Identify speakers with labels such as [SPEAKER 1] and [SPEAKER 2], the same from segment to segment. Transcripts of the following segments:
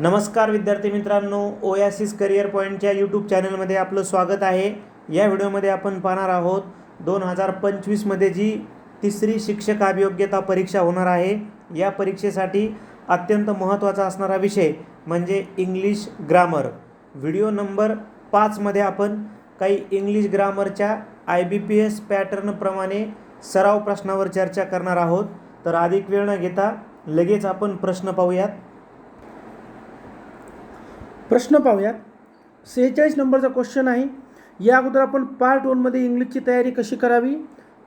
[SPEAKER 1] नमस्कार विद्यार्थी मित्रांनो ओयासिस करिअर पॉईंटच्या यूट्यूब चॅनलमध्ये आपलं स्वागत आहे. या व्हिडिओमध्ये आपण पाहणार आहोत दोन हजार पंचवीसमध्ये जी तिसरी शिक्षक अभियोग्यता परीक्षा होणार आहे या परीक्षेसाठी अत्यंत महत्त्वाचा असणारा विषय म्हणजे इंग्लिश ग्रामर व्हिडिओ नंबर पाचमध्ये आपण काही इंग्लिश ग्रामरच्या आय बी पी एस पॅटर्नप्रमाणे सराव प्रश्नावर चर्चा करणार आहोत. तर अधिक वेळ न घेता लगेच आपण प्रश्न पाहूयात.
[SPEAKER 2] प्रश्न पाहूयात. सेहेचाळीस नंबरचा क्वेश्चन आहे. या अगोदर आपण पार्ट वनमध्ये इंग्लिशची तयारी कशी करावी?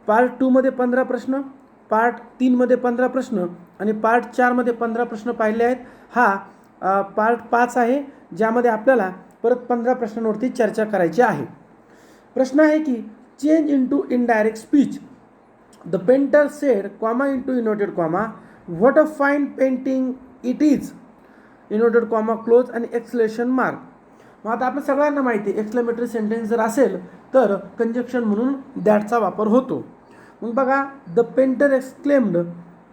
[SPEAKER 2] पार्ट टूमध्ये पंधरा प्रश्न पार्ट तीनमध्ये पंधरा प्रश्न आणि पार्ट चारमध्ये पंधरा प्रश्न पाहिले आहेत. हा पार्ट पाच आहे ज्यामध्ये आपल्याला परत पंधरा प्रश्नांवरती चर्चा करायची आहे. प्रश्न आहे की change into indirect speech the painter said comma into inverted comma what a fine painting it is inverted comma close आणि एक्सलेशन मार्क मग आता आपल्या सगळ्यांना माहिती आहे एक्सक्लेमेटरी सेंटेन्स जर असेल तर कंजक्शन म्हणून दॅटचा वापर होतो. मग बघा द पेंटर एक्सक्लेम्ड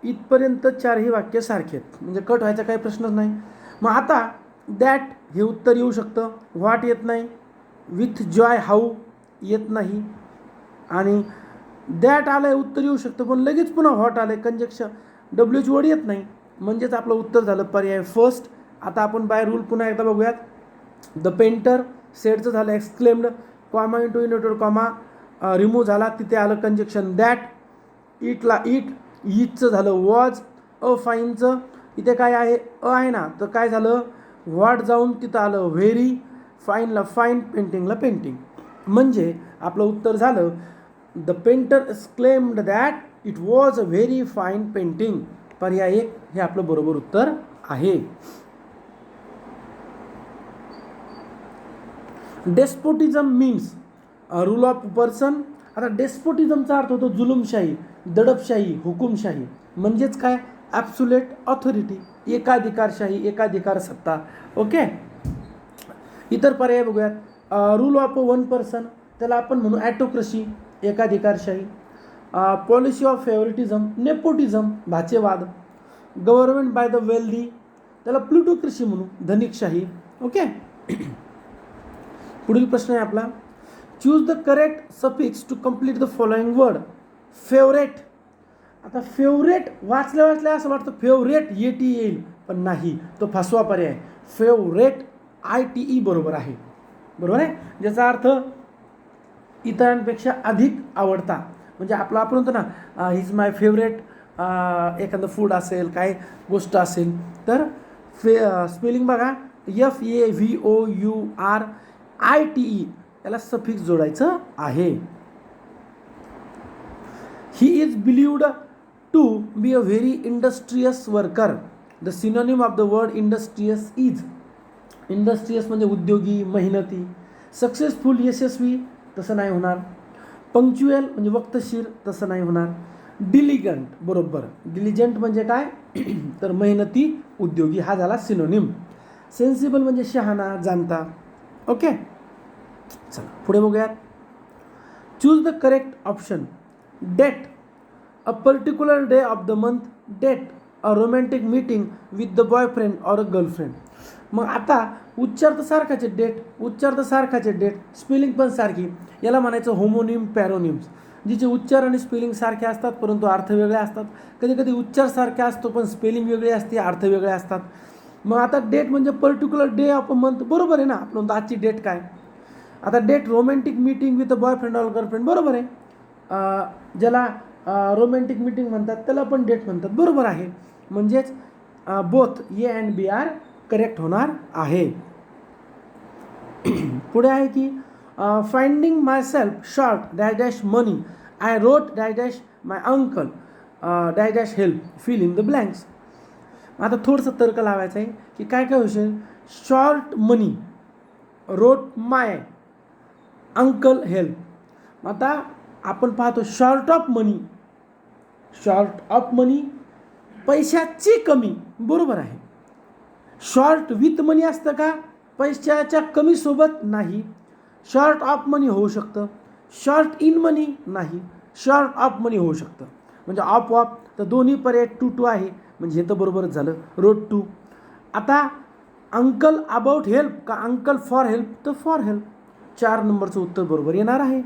[SPEAKER 2] इथपर्यंत चारही वाक्य सारखे आहेत. म्हणजे कट व्हायचा काही प्रश्नच नाही. मग आता दॅट हे उत्तर येऊ शकतं. व्हॉट येत नाही? विथ जॉय हाऊ येत नाही. आणि दॅट आलं आहे उत्तर येऊ शकतं पण लगेच पुन्हा व्हॉट आलं आहे कंजक्शन डब्ल्यूच वर्ड येत नाही. म्हणजेच आपलं उत्तर झालं पर्याय फर्स्ट आता आपण बाय रूल पुन्हा एकदा बघूयात. द पेंटर सेटचं झालं exclaimed comma into inverted comma remove झाला. तिथे आलं कंजेक्शन दॅट इटला इट इटचं झालं वॉज अ फाईनचं इथे काय आहे? अ आहे ना. तर काय झालं? व्हॉट जाऊन तिथं आलं व्हेरी फाईनला फाईन पेंटिंगला पेंटिंग म्हणजे आपलं उत्तर झालं the painter exclaimed that it was a very fine painting पर्याय एक हे आपलं बरोबर उत्तर आहे. Despotism means rule of person आता डेस्पोटिझमचा अर्थ होतो जुलुमशाही दडपशाही हुकुमशाही. म्हणजेच काय? ॲब्सुलेट ऑथॉरिटी एकाधिकारशाही एकाधिकार सत्ता. ओके इतर पर्याय बघूयात. रूल ऑफ वन पर्सन त्याला आपण म्हणू ॲटोक्रसी एकाधिकारशाही. पॉलिसी ऑफ फेवरेटिझम नेपोटिझम भाचेवाद. गव्हर्नमेंट बाय द वेल्दी त्याला प्लुटोक्रसी म्हणू धनिकशाही. ओके पुढील प्रश्न आहे आपला. Choose the correct suffix to complete the following word favourite आता फेवरेट वाचल्या वाचल्या असं वाटतं फेवरेट ये टी येईल पण नाही तो फसवा पर्याय. फेवरेट आय टी ई बरोबर आहे. बरोबर आहे? ज्याचा अर्थ इतरांपेक्षा अधिक आवडता. म्हणजे आपलं आपण म्हणतो ना हिज माय फेवरेट एखादं फूड असेल काय गोष्ट असेल. तर फे स्पेलिंग बघा F A V O U R I T E याला सफिक्स जोडायचं आहे. He is believed to be a very industrious worker the synonym of the word industrious is industrious म्हणजे उद्योगी मेहनती सक्सेसफुल यशस्वी तसं नाही होणार. पंक्च्युअल म्हणजे वक्तशीर तसं नाही होणार. डिलिगंट बरोबर. डिलिजंट म्हणजे काय? तर मेहनती उद्योगी हा झाला सिनोनिम सेन्सिबल म्हणजे शहाणा जाणता. ओके चला पुढे बघूयात. Choose the correct option date a particular day of the month date a romantic meeting with the boyfriend or a girlfriend मग आता उच्चार तर सारखाचे डेट उच्चार तर सारखाचे डेट स्पेलिंग पण सारखी. याला म्हणायचं होमोनिम पॅरोनिम्स जिचे उच्चार आणि स्पेलिंग सारखे असतात परंतु अर्थ वेगळे असतात. कधी कधी उच्चार सारखे असतो पण स्पेलिंग वेगळी असते अर्थ वेगळे असतात. मग आता डेट म्हणजे particular day of a month बरोबर आहे ना? आपण आजची डेट काय? आता date romantic meeting with a boyfriend or girlfriend बरोबर आहे. ज्याला रोमॅन्टिक मीटिंग म्हणतात त्याला पण डेट म्हणतात. बरोबर आहे. म्हणजेच both A and B are correct होणार आहे. पुढे आहे की finding myself short dash dash money I wrote dash dash my uncle dash dash help fill in the blanks आता थोडंसं तर्क लावायचं आहे की काय काय होईल short money wrote my uncle help. आता आपण पाहतो short of money short of money पैशाची कमी बरोबर आहे. शॉर्ट विथ मनी असतं का? पैशाच्या कमीसोबत नाही. शॉर्ट ऑफ मनी होऊ शकतं. शॉर्ट इन मनी नाही. शॉर्ट ऑफ मनी होऊ शकतं. म्हणजे ऑफ ऑफ तर दोन्ही पर्याय टू टू आहे. म्हणजे हे तर बरोबरच झालं. रोड टू आता अंकल अबाउट हेल्प का अंकल फॉर हेल्प तर फॉर हेल्प चार नंबरचं उत्तर बरोबर येणार आहे.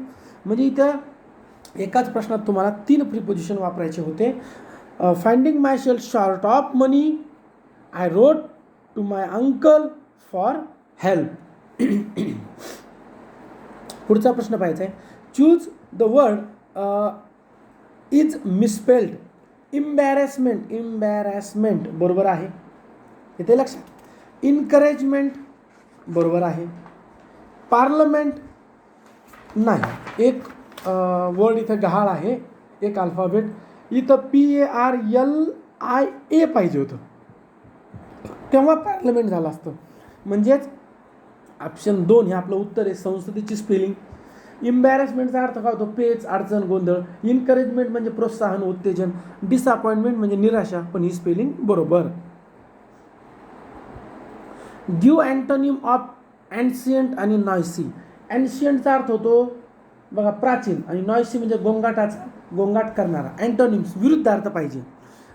[SPEAKER 2] म्हणजे इथं एकाच प्रश्नात तुम्हाला तीन प्रिपोजिशन वापरायचे होते. Finding myself short of money I wrote to my uncle for help पुढचा प्रश्न पाहायचा आहे. Choose the word is misspelled embarrassment embarrassment बरोबर आहे. येते लक्षात. इन्करेजमेंट बरोबर आहे. पार्लमेंट नाही. एक वर्ड इथं गहाळ आहे. एक अल्फाबेट. इथं P A R L I A पाहिजे होतं. तेव्हा पार्लमेंट झालं असतं. म्हणजेच ऑप्शन दोन हे आपलं उत्तर आहे संसदेची स्पेलिंग इम्बॅरेसमेंटचा अर्थ काय होतो? पेच अडचण गोंधळ. इन्करेजमेंट म्हणजे प्रोत्साहन उत्तेजन. डिसअपॉइंटमेंट म्हणजे निराशा पण ही स्पेलिंग बरोबर. गिव अँटोनिम ऑफ अँशियंट आणि नॉयसी अँशियंटचा अर्थ होतो बघा प्राचीन. आणि नॉयसी म्हणजे गोंगाटाचा गोंगाट करणारा. अँटोनिम्स विरुद्धार्थ पाहिजे.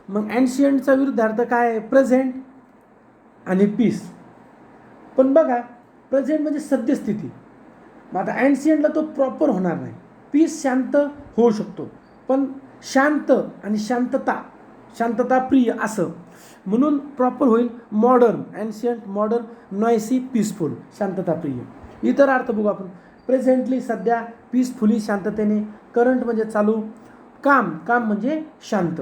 [SPEAKER 2] मग अँशियंटचा विरुद्धार्थ काय आहे? प्रेझेंट आणि पीस पण बघा प्रेझेंट म्हणजे सद्यस्थिती. मग आता अँशियंटला तो प्रॉपर होणार नाही. पीस शांत होऊ शकतो. पण शांत आणि शांतता शांतता प्रिय असं. म्हणून प्रॉपर होईल modern ancient modern noisy peaceful शांतता प्रिय इतर अर्थ बघू आपण. प्रेझेंटली सध्या पीसफुली शांततेने करंट म्हणजे चालू काम काम म्हणजे शांत.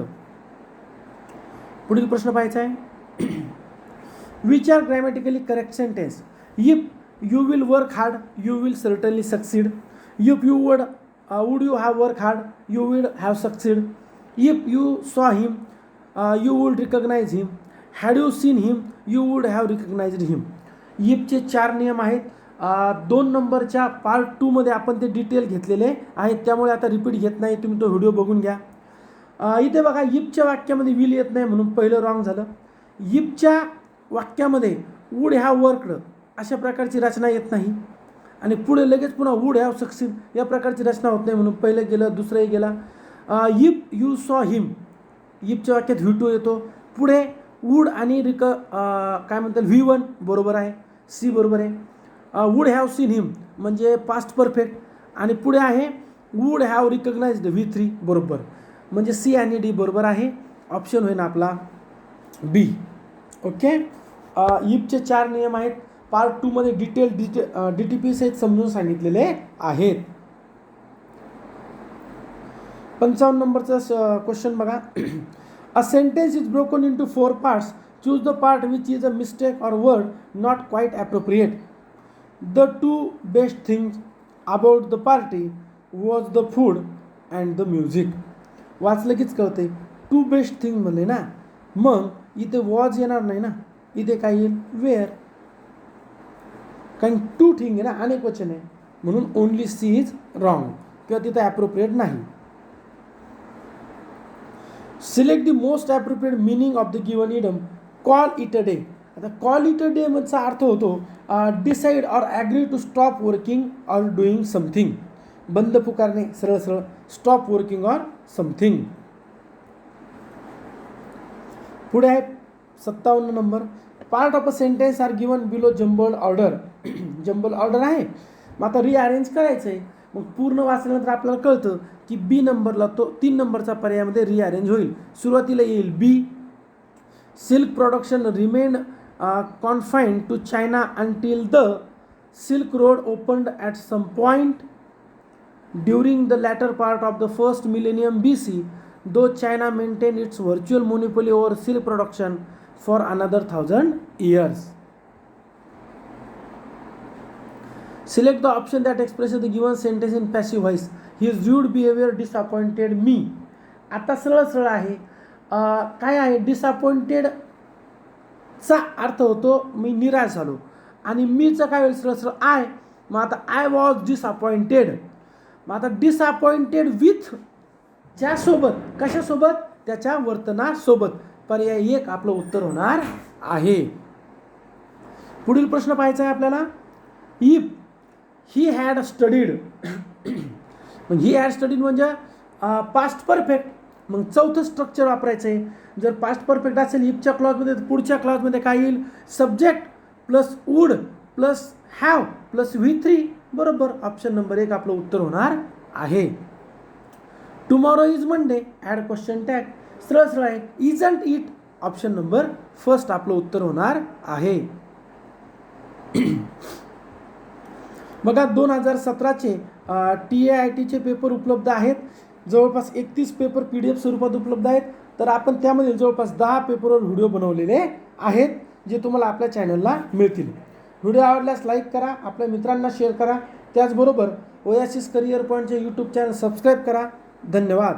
[SPEAKER 2] पुढील प्रश्न पाहायचा आहे. Which are grammatically correct sentence if you will work hard you will certainly succeed if you would would you have work hard you will have succeed if you saw him you would recognise him had you seen him you would have recognised him इफचे चार नियम आहेत. Uh, दोन नंबरच्या part टूमध्ये आपण ते detail घेतलेले आहेत. त्यामुळे आता रिपीट घेत नाही. तुम्ही तो व्हिडिओ बघून घ्या. Uh, इथे बघा इपच्या वाक्यामध्ये विल येत नाही म्हणून पहिलं रॉंग झालं. इपच्या वाक्यामध्ये वूड हॅव वर्कड अशा प्रकारची रचना येत नाही. आणि पुढे लगेच पुन्हा वूड हॅव सक्सीड या प्रकारची रचना होत नाही म्हणून पहिलं गेलं दुसरंही गेला. इफ यू सॉ हिम इफच्या वाक्यात व्ही टू येतो. पुढे वूड आणि रिक काय म्हणतात? व्ही वन बरोबर आहे. सी बरोबर आहे. वूड हॅव सीन हिम म्हणजे पास्ट परफेक्ट आणि पुढे आहे would have recognised V three बरोबर. म्हणजे सी आणि डी बरोबर आहे. ऑप्शन होईल आपला बी ओके? इफचे चार नियम आहेत. पार्ट टूमध्ये डिटेल डिटे डी टी पी सहित समजून सांगितलेले आहेत. पंचावन्न नंबरचा क्वेश्चन बघा. A sentence is broken into four parts choose the part which is a mistake or word not quite appropriate the two best things about the party was the food and the music वाचलं कीच कळते to best thing म्हणले ना? मग इथे was येणार नाही ना? इथे काय येईल? वेअर कारण टू थिंग आहे ना अनेक वचन आहे. म्हणून ओनली सी इज रॉंग किंवा तिथं ॲप्रोप्रिएट नाही. Select the most appropriate meaning of the given idiom call it a day आता कॉल इट अ डे मधचा अर्थ होतो decide or agree to stop working or doing something बंद पुकारणे सरळ सरळ. स्टॉप वर्किंग ऑर समथिंग पुढे आहे सत्तावन्न number. Part of a sentence are given below jumble order jumble order आहे. मग आता रिअरेंज करायचं आहे मग पूर्ण वाचल्यानंतर आपल्याला कळतं की बी नंबरला तो तीन नंबरचा पर्यायामध्ये रिअरेंज होईल. सुरुवातीला येईल B silk production remain confined to China until the silk road opened at some point during the latter part of the first millennium B C though China maintain its virtual monopoly over silk production for another thousand years select the option that express the given sentence in passive voice. His rude behaviour disappointed me आता सरळ सरळ आहे. काय आहे? डिसअपॉइंटेडचा अर्थ होतो मी निराश झालो. आणि मीचं काय होईल? सरळ सरळ आय मग आता आय वॉज डिसअपॉइंटेड मग आता डिसअपॉइंटेड विथ ज्यासोबत? कशासोबत? त्याच्या वर्तनासोबत. पर्याय एक आपलं उत्तर होणार आहे. पुढील प्रश्न पाहायचा आहे आपल्याला. इफ ही हॅड स्टडीड मग ही हॅड स्टडीड म्हणजे पास्ट परफेक्ट मग चौथं स्ट्रक्चर वापरायचं आहे. जर पास्ट परफेक्ट असेल हिपच्या क्लॉजमध्ये तर पुढच्या क्लॉजमध्ये काय येईल? Subject plus would plus have plus V three बरोबर. ऑप्शन नंबर एक आपलं उत्तर होणार आहे. Tomorrow is Monday add question tag सरळ सरळ आहे. Isn't it option number first आपलं उत्तर होणार आहे. बघा दोन हजार सतराचे टी ए आय टीचे पेपर उपलब्ध आहेत. जवळपास एकतीस पेपर पी डी एफ स्वरूपात उपलब्ध आहेत. तर आपण त्यामध्ये जवळपास दहा पेपरवर व्हिडिओ बनवलेले आहेत जे तुम्हाला आपल्या चॅनलला मिळतील. व्हिडिओ आवडल्यास लाईक करा आपल्या मित्रांना शेअर करा. त्याचबरोबर ओयासिस करिअर पॉईंटचे यूट्यूब चॅनल सबस्क्राईब करा. धन्यवाद.